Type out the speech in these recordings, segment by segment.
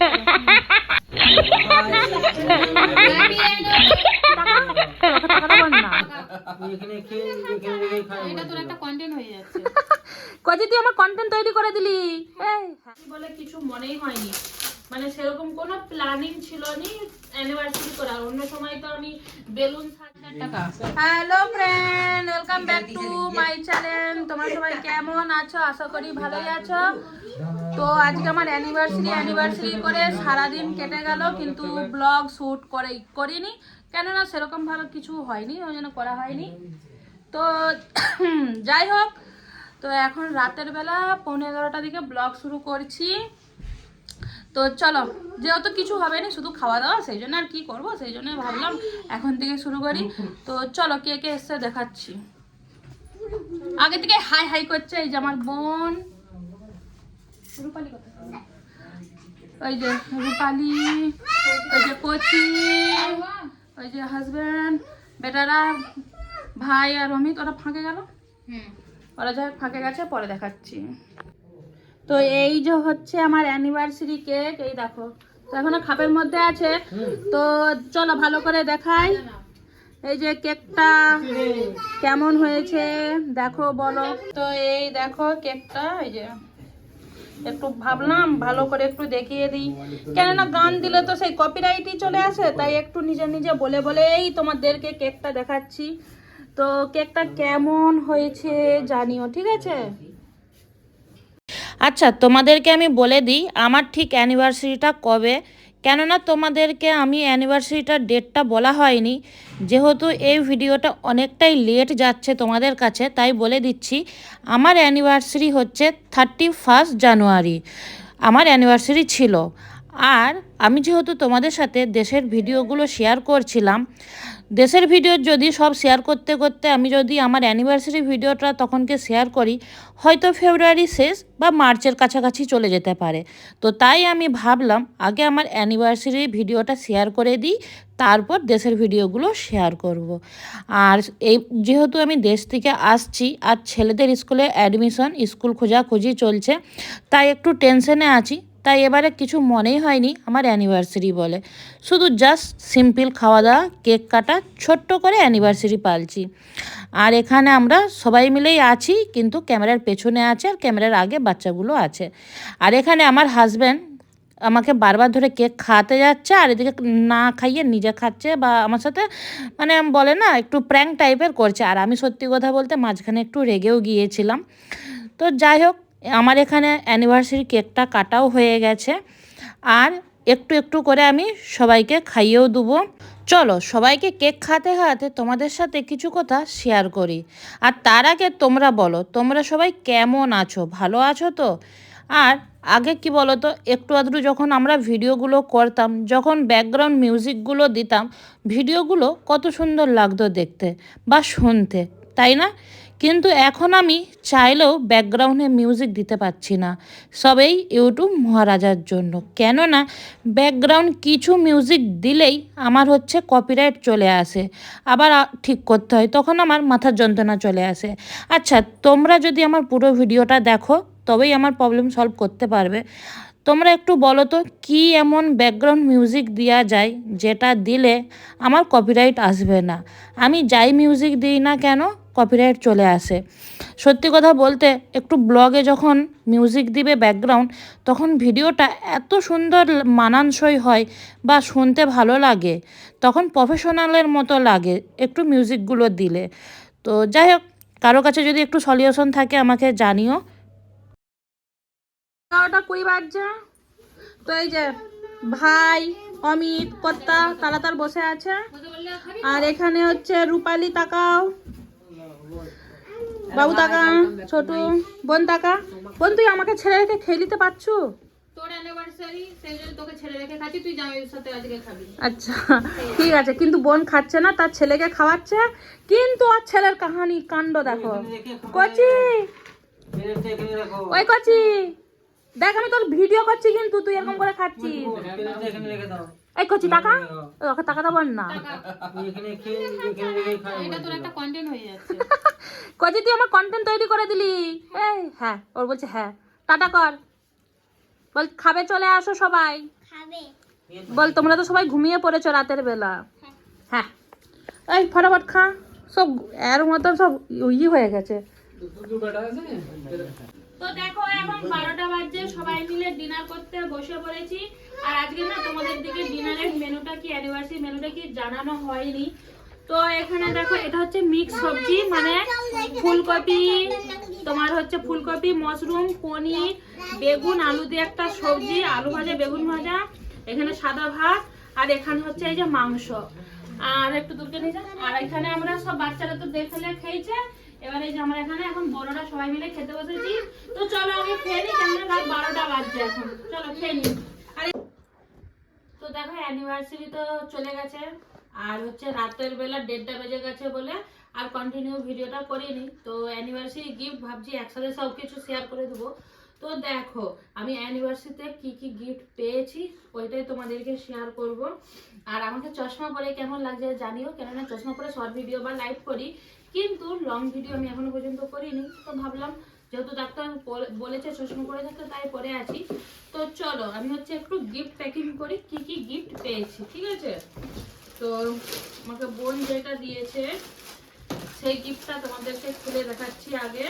Cosy তুই আমার content তৈরি করে দিলি। বলে কিছু মনেই হয়নি। মানে সেরকম কোনো প্ল্যানিং ছিল নি অ্যানিভার্সারি করার অন্য সময় তো আমি বেলুন টাকা। Hello friend welcome back to my channel তোমরা সবাই কেমন আছো? আশা করি ভালোই আছো। তো আজকে আমার অ্যানিভার্সারি অ্যানিভার্সারি করে সারাদিন কেটে গেল, কিন্তু ব্লগ শ্যুট করে, করিনি। কেননা সেরকম ভাবে কিছু হয়নি, ওই জন্য করা হয়নি। তো যাই হোক, তো এখন রাতের বেলা পৌনে এগারোটার দিকে ব্লগ শুরু করছি। তো চলো যেহেতু কিছু হবে না শুধু খাওয়া দাওয়া সেই জন্য আর কি করব সেই জন্য ভাবলাম এখন থেকে শুরু করি। তো চলো কে কে এসছে দেখাচ্ছি। আগে থেকে হাই হাই করছে এই যে আমার বোন। ওই যে রূপালি ওই যে কচি ওই যে হাজবেন্ড বেটারা ভাই আর অমিত ওরা ফাঁকে গেল? হুম। ওরা যাই ফাঁকে গেছে পরে দেখাচ্ছি। তো এই যে হচ্ছে আমার অ্যানিভার্সারি কেক এই দেখো। তো এখনও খাপের মধ্যে আছে। তো চলো ভালো করে দেখাই। এই যে কেকটা কেমন হয়েছে, দেখো, বলো। তো এই দেখো কেকটা এই যে একটু ভাবলাম ভালো করে একটু দেখিয়ে দিই। কেননা গান দিলে তো সেই কপিরাইটই চলে আসে, তাই একটু নিজে নিজে বলে বলেই তোমাদেরকে কেকটা দেখাচ্ছি। তো কেকটা কেমন হয়েছে জানিও, ঠিক আছে? আচ্ছা তোমাদেরকে আমি বলে দিই, আমার ঠিক অ্যানিভার্সারিটা কবে? কেননা তোমাদেরকে আমি অ্যানিভার্সারিটার ডেটটা বলা হয়নি। যেহেতু এই ভিডিওটা অনেকটাই লেট যাচ্ছে তোমাদের কাছে, তাই বলে দিচ্ছি, আমার অ্যানিভার্সারি হচ্ছে থার্টি ফার্স্ট জানুয়ারি আমার অ্যানিভার্সারি ছিল। আর আমি যেহেতু তোমাদের সাথে দেশের ভিডিওগুলো শেয়ার করছিলাম দেশের ভিডিও যদি সব শেয়ার করতে করতে আমি যদি আমার অ্যানিভার্সারি ভিডিওটা তখনকে শেয়ার করি, হয়তো ফেব্রুয়ারি শেষ বা মার্চের কাছাকাছি চলে যেতে পারে তো তাই আমি ভাবলাম, আগে আমার অ্যানিভার্সারি ভিডিওটা শেয়ার করে দিই, তারপর দেশের ভিডিওগুলো শেয়ার করব। আর এই যেহেতু আমি দেশ থেকে আসছি, আর ছেলেদের স্কুলে অ্যাডমিশন স্কুল খোঁজাখুঁজি চলছে, তাই একটু টেনশনে আছি তাই এবারে কিছু মনেই হয়নি, আমার অ্যানিভার্সারি বলে। শুধু জাস্ট সিম্পল খাওয়া দাওয়া কেক কাটা, ছোট্ট করে অ্যানিভার্সারি পালছি। আর এখানে আমরা সবাই মিলেই আছি, কিন্তু ক্যামেরার পেছনে আছে আর ক্যামেরার আগে বাচ্চাগুলো আছে। আর এখানে আমার হাজব্যান্ড আমাকে বারবার ধরে কেক খাওয়াতে যাচ্ছে আর এদিকে না খাইয়ে নিজে খাচ্ছে বা আমার সাথে মানে বলে না, একটু প্র্যাঙ্ক টাইপের করছে। আর আমি সত্যি কথা বলতে মাঝখানে একটু রেগেও গিয়েছিলাম। তো যাই হোক আমার এখানে অ্যানিভার্সারি কেকটা কাটাও হয়ে গেছে। আর একটু একটু করে আমি সবাইকে খাইয়েও দেবো। চলো সবাইকে কেক খাতে খাওয়াতে তোমাদের সাথে কিছু কথা শেয়ার করি। আর তার আগে তোমরা বলো, তোমরা সবাই কেমন আছো? ভালো আছো তো? আর আগে কি বলো তো একটু আধটু যখন আমরা ভিডিওগুলো করতাম, যখন ব্যাকগ্রাউন্ড মিউজিকগুলো দিতাম, ভিডিওগুলো কত সুন্দর লাগতো দেখতে বা শুনতে। তাই না? কিন্তু এখন আমি চাইলেও ব্যাকগ্রাউন্ডে মিউজিক দিতে পারছি না। সবেই ইউটিউব মহারাজার জন্য। কেননা, ব্যাকগ্রাউন্ড কিছু মিউজিক দিলেই আমার হচ্ছে কপিরাইট চলে আসে। আবার ঠিক করতে হয়, তখন আমার মাথার যন্ত্রণা চলে আসে। আচ্ছা তোমরা যদি আমার পুরো ভিডিওটা দেখো, তবেই আমার প্রবলেম সলভ করতে পারবে। তোমরা একটু বলো তো, কী এমন ব্যাকগ্রাউন্ড মিউজিক দেওয়া যায় যেটা দিলে আমার কপিরাইট আসবে না? আমি যাই মিউজিক দিই না কেন কপিরাইট চলে আসে। সত্যি কথা বলতে, একটু ব্লগে যখন মিউজিক দিবে ব্যাকগ্রাউন্ড তখন ভিডিওটা এত সুন্দর মানানসই হয় বা শুনতে ভালো লাগে, তখন প্রফেশনালের মতো লাগে একটু মিউজিকগুলো দিলে। তো যাই হোক, কারও কাছে যদি একটু সলিউশন থাকে, আমাকে জানিও। কুড়ি বাজছে? তো এই যে ভাই, অমিত, কর্তা, তারা তার বসে আছে। আর এখানে হচ্ছে রূপালি তাকাও। বাবু তাকা ছোট বোন তাকা বোন তুই আমাকে ছেড়ে রেখে খেয়ে নিতে পারছু? তোর অ্যানিভার্সারি সেই জন্য তোকে ছেড়ে রেখে খাচ্ছি তুই জামাইয়ের সাথে আজকে খাবি। আচ্ছা ঠিক আছে কিন্তু বোন খাচ্ছে না তার ছেলেকে খাওয়াচ্ছে কিন্তু আর ছেলের কাহানি কাণ্ড দেখো। কচি! ওই কচি! দেখ আমি তোর ভিডিও করছি কিন্তু তুই এরকম করে খাচ্ছিস। এই কচি টাকা? ওকে টাকাটা বল না। এখানে খেয়ে এখানে রেখে খাই এটা তোর একটা কন্টেন্ট হয়ে যাচ্ছে। কচি তুই আমার কন্টেন্ট তৈরি করে দিলি। এই হ্যাঁ ওর বলছে হ্যাঁ। টাটা কর। বল খাবে চলে আসো সবাই। বল তোমরা তো সবাই ঘুমিয়ে পড়েছো রাতের বেলা। হ্যাঁ। এই ফটাফট খা। সব এর মতন সব ইয়ে হয়ে গেছে। তো দেখো, এখন বারোটা বাজছে, সবাই মিলে ডিনার করতে বসে পড়েছি। আর আজকে না তোমাদের দিকে ডিনারের মেনুটা কি অ্যানিভার্সারি মেনুটা কি জানানো হয়নি। তো এখানে দেখো, এটা হচ্ছে মিক্স সবজি মানে ফুলকপি, তোমার হচ্ছে ফুলকপি মাশরুম পনির, বেগুন, আলু দিয়ে একটা সবজি, আলু ভাজা, বেগুন ভাজা, এখানে সাদা ভাত, আর এখানে হচ্ছে এই যে মাংস। আর একটু দূরকে নিয়ে যা। আর এখানে আমরা সব বাচ্চারা তো দেখলে খেয়েছে। এবারে যে আমরা এখানে এখন বড়রা সবাই মিলে খেতে বসেছি। তো চলো আমি খেয়ে নিই কেন রাত বারোটা বাজছে এখন। চলো খেয়ে নিই। আরে, তো দেখো অ্যানিভার্সারি তো চলে গেছে। আর হচ্ছে রাতের বেলা দেড়টা বেজে গেছে বলে আর কন্টিনিউ ভিডিওটা করিনি। তো অ্যানিভার্সারি গিফট ভাবছি একসাথে সব কিছু শেয়ার করে দেবো। তো দেখো, আমি অ্যানিভার্সারিতে কি কি গিফট পেয়েছি, ওইটাই তোমাদেরকে শেয়ার করব। আর আমাকে চশমা পরে কেমন লাগছে জানিও, কেননা চশমা পরে শর্ট ভিডিও বা লাইভ করি। কিন্তু লং ভিডিও আমি এখনও পর্যন্ত করিনি, তো ভাবলাম যেহেতু ডাক্তার বলেছে, চশমা পরে থাকতে, তাই পরে আছি। তো চলো, আমি হচ্ছে একটু গিফট প্যাকিং করি, কি কি গিফট পেয়েছি, ঠিক আছে? তো আমাকে বোন যেটা দিয়েছে, সেই গিফটটা তোমাদেরকে খুলে দেখাচ্ছি আগে।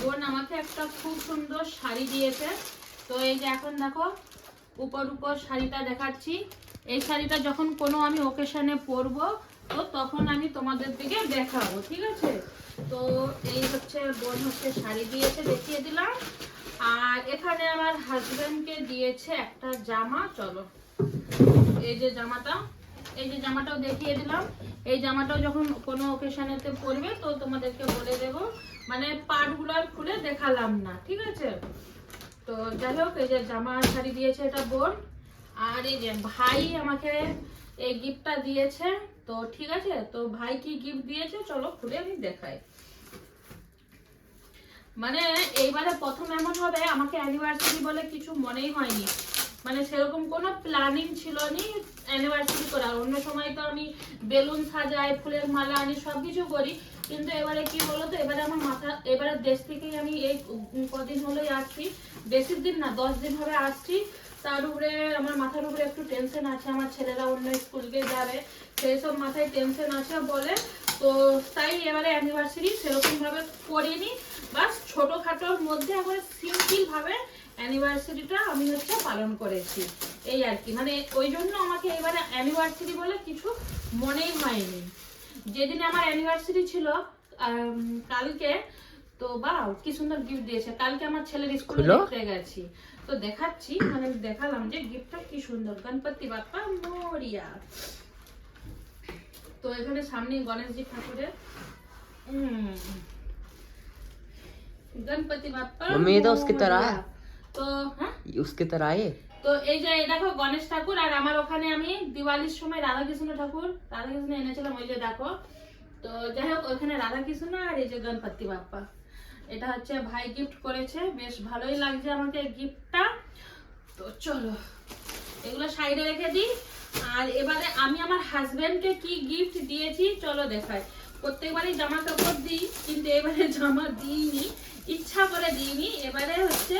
বোন আমাকে একটা খুব সুন্দর শাড়ি দিয়েছে। তো এই যে এখন দেখো, উপর উপর শাড়িটা দেখাচ্ছি। এই শাড়িটা যখন কোনো আমি ওকেশনে পরবো তো তখন আমি তোমাদের দিকে দেখাবো, ঠিক আছে? তো এই হচ্ছে বোন হচ্ছে শাড়ি দিয়েছে, দেখিয়ে দিলাম। আর এখানে আমার হাজবেন্ডকে দিয়েছে একটা জামা, চলো। এই যে জামাটা, এই যে জামাটাও দেখিয়ে দিলাম। এই জামাটাও যখন কোনো ওকেশনেতে পরবে, তো তোমাদেরকে বলে দেব। মানে পাটগুলো আর খুলে দেখালাম না, ঠিক আছে? তো যাই হোক, এই যে জামা শাড়ি দিয়েছে এটা বোন। আর এই যে ভাই আমাকে এই গিফটটা দিয়েছে। তো ঠিক আছে, তো ভাই কি গিফট দিয়েছে? চলো খুলে আমি দেখাই। মানে এইবারে প্রথম এমন হবে, আমাকে অ্যানিভার্সারি বলে কিছু মনেই হয়নি। মানে সেরকম কোনো প্ল্যানিং ছিল নি অ্যানিভার্সারি করার। অন্য সময় তো আমি বেলুন সাজাই, ফুলের মালা আনি সব কিছু করি। কিন্তু এবারে কি বলো তো এবারে আমার মাথা, এবারে দেশ থেকেই আমি এই কদিন হলোই আসছি। বেশি দিন না, দশ দিন হবে আসছি। তার উপরে, আমার মাথার উপরে একটু টেনশন আছে। আমার ছেলেরা অন্য স্কুলকে যাবে। সেই সব মাথায় টেনশন আছে বলে তো তাই এবারে অ্যানিভার্সারি সেরকম ভাবে করিনি। বাস ছোটখাটোর মধ্যে একবারে সিম্পল ভাবে অ্যানিভার্সারিটা আমি হচ্ছে পালন করেছি। এই আর কি। মানে ওই জন্য আমাকে এবারে অ্যানিভার্সারি বলে কিছু মনেই হয়নি। যেদিন আমার অ্যানিভার্সারি ছিল কালকে তো বাও কি সুন্দর গিফট দিয়েছে। কালকে আমার ছেলের স্কুলে দেখতে গেছি। তো দেখাচ্ছি মানে দেখালাম যে গিফটটা কি সুন্দর। গণপতি বাপ্পা মোরিয়া। তো এখানে সামনে গণেশজি ঠাকুরের উম, गणपति बाप्पा मम्मी, ये तो उसकी तरह है। मोरया। তো হ্যাঁ उसकी तरह ये তো এই যে এই দেখো গণেশ ঠাকুর আর আমার ওখানে আমি দিওয়ালির সময় রাধাকৃষ্ণ ঠাকুর রাধাকৃষ্ণ এনেছিলাম ওই যে দেখো তো যাই হোক ওইখানে রাধাকৃষ্ণ আর এই যে গণপতি বাপ্পা এটা হচ্ছে ভাই গিফট করেছে বেশ ভালোই লাগছে আমাকে গিফটটা তো চলো এগুলো সাইডে রেখে দিই আর এবারে আমি আমার হাজবেন্ডকে কি গিফট দিয়েছি, চলো দেখাই। প্রত্যেকবারই জামা কাপড় দিই, কিন্তু এবারে জামা দিইনি, ইচ্ছা করে দিইনি। এবারে হচ্ছে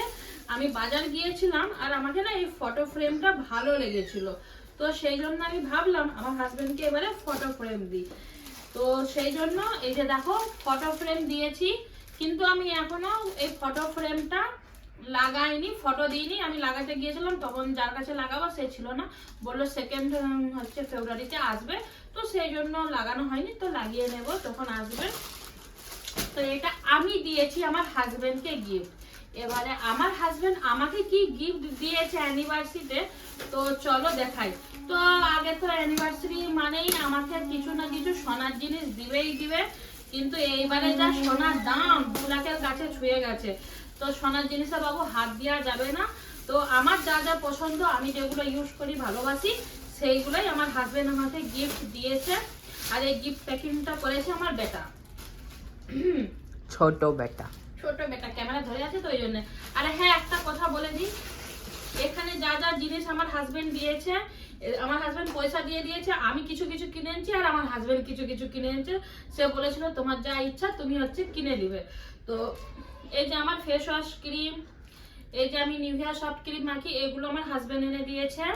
আমি বাজার গিয়েছিলাম আর আমাকে না এই ফটো ফ্রেমটা ভালো লেগেছিল। তো সেই জন্য আমি ভাবলাম আমার হাজবেন্ডকে এবারে ফটো ফ্রেম দিই। তো সেই জন্য এই যে দেখো ফটো ফ্রেম দিয়েছি, কিন্তু আমি এখনও এই ফটো ফ্রেমটা লাগাইনি ফটো দিইনি, আমি লাগাতে গিয়েছিলাম, তখন যার কাছে লাগাবো সে ছিল না। বলল সেকেন্ড হচ্ছে ফেব্রুয়ারিতে আসবে, তো সেই জন্য লাগানো হয়নি, তো লাগিয়ে নেব, তখন আসবে। তো এটা আমি দিয়েছি আমার হাজবেন্ডকে গিফট এবারে আমার হাজবেন্ড আমাকে কি গিফট দিয়েছে অ্যানিভার্সারিতে তো? চলো দেখাই। তো আগে তো অ্যানিভার্সারি মানেই আমাকে কিছু না কিছু সোনার জিনিস দিবেই দিবে, কিন্তু এইবারে যা সোনার দাম দু কাছে ছুঁয়ে গেছে। তো সোনার জিনিস বাবু হাত দেওয়া যাবে না। তো আমার যা যা পছন্দ আমি যেগুলো ইউজ করি ভালোবাসি সেইগুলোই আমার হাজব্যান্ড আমাকে গিফট দিয়েছে। আর এই গিফট প্যাকিংটা করেছে আমার বেটা। ছোট বেটা। ছোট বেটা ক্যামেরা ধরে আছে তো ওই জন্য। আর হ্যাঁ একটা কথা বলে দিই। এখানে যা যা জিনিস আমার হাজবেন্ড দিয়েছে আমার হাজবেন্ড পয়সা দিয়ে দিয়েছে আমি কিছু কিছু কিনে এনেছি আর আমার হাজবেন্ড কিছু কিছু কিনে এনেছে। সে বলেছিল তোমার যা ইচ্ছা তুমি হচ্ছে কিনে দিবে তো এই যে আমার ফেস ওয়াশ ক্রিম এই যে আমি নিভিয়া সফট ক্রিম মাখি এগুলো আমার হাজবেন্ড এনে দিয়েছে।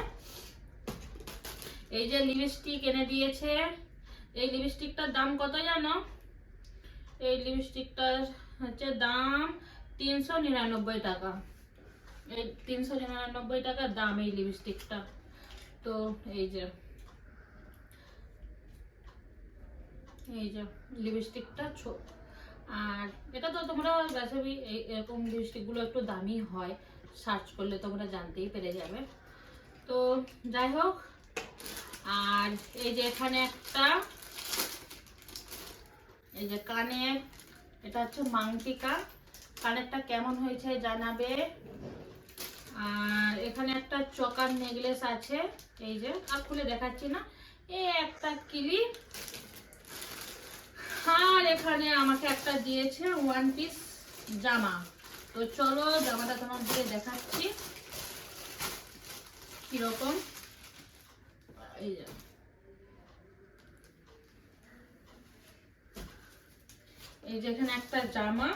এই যে লিপস্টিক এনে দিয়েছে। এই লিপস্টিকটার দাম কত জানো? এই লিপস্টিকটার হচ্ছে দাম তিনশো নিরানব্বই টাকা। এই তিনশো নিরানব্বই টাকার দাম এই লিপস্টিকটা তো এই যে এই যে লিপস্টিকটা ছোট আর এটা তো তোমরা বেসবি এরকম লিপস্টিকগুলো একটু দামি হয় সার্চ করলে তোমরা জানতেই পেরে যাবে। তো যাই হোক, আর এই যে এখানে একটা, এই যে কানের, এটা হচ্ছে মাংটিকা। কানেরটা কেমন হয়েছে জানাবে। আর এখানে একটা চকার নেকলেস আছে, এই যে, আর খুলে দেখাচ্ছি না। এই একটা ক্লিপ আর এখানে আমাকে একটা দিয়েছে ওয়ান পিস জামা। তো চলো জামাটা তোমাদের দেখাচ্ছি। কীরকম? এই যে। এই যে এখানে একটা জামা।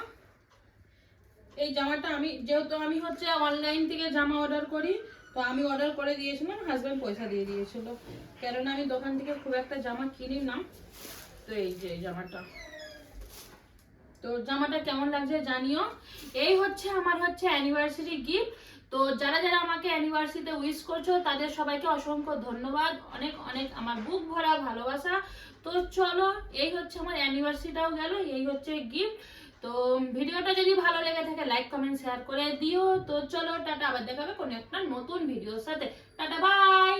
এই জামাটা আমি, যেহেতু আমি হচ্ছে অনলাইন থেকে জামা অর্ডার করি, তো আমি অর্ডার করে দিয়েছিলাম হাজব্যান্ড পয়সা দিয়ে দিয়েছিল। কেননা আমি দোকান থেকে খুব একটা জামা কিনি না। তো এই যে জামাটা। তো জামাটা কেমন লাগছে জানিও। এই হচ্ছে আমার হচ্ছে অ্যানিভার্সারি গিফট তো যারা যারা আমাকে অ্যানিভার্সারিতে উইশ করছ, তাদের সবাইকে অসংখ্য ধন্যবাদ। অনেক অনেক আমার বুক ভরা ভালোবাসা। তো চলো, এই হচ্ছে আমার অ্যানিভার্সারিটাও গেল, এই হচ্ছে গিফট তো ভিডিওটা যদি ভালো লেগে থাকে লাইক কমেন্ট শেয়ার করে দিও। তো চলো, টাটা, আবার দেখাবে কোনো একটা নতুন ভিডিওর সাথে। Tata bye